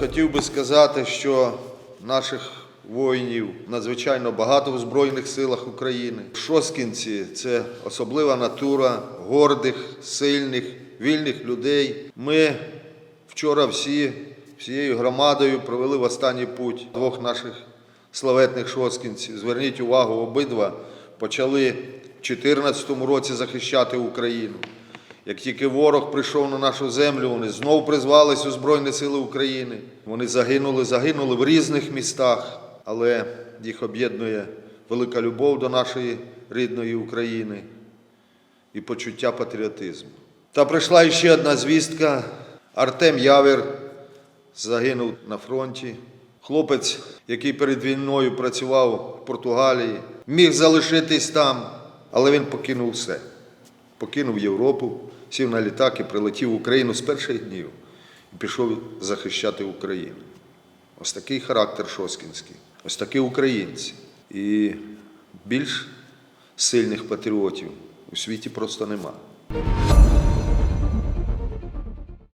Хотів би сказати, що наших воїнів надзвичайно багато в Збройних силах України. Шоскінці це особлива натура гордих, сильних, вільних людей. Ми вчора всі всією громадою провели в останній путь двох наших славетних шоскінців. Зверніть увагу, обидва почали в 2014 році захищати Україну. Як тільки ворог прийшов на нашу землю, вони знов призвались у Збройні Сили України. Вони загинули, загинули в різних містах, але їх об'єднує велика любов до нашої рідної України і почуття патріотизму. Та прийшла іще одна звістка. Артем Явір загинув на фронті. Хлопець, який перед війною працював в Португалії, міг залишитись там, але він покинув все. Покинув Європу, сів на літак і прилетів в Україну з перших днів і пішов захищати Україну. Ось такий характер Шоскінський, ось такі українці. І більш сильних патріотів у світі просто нема.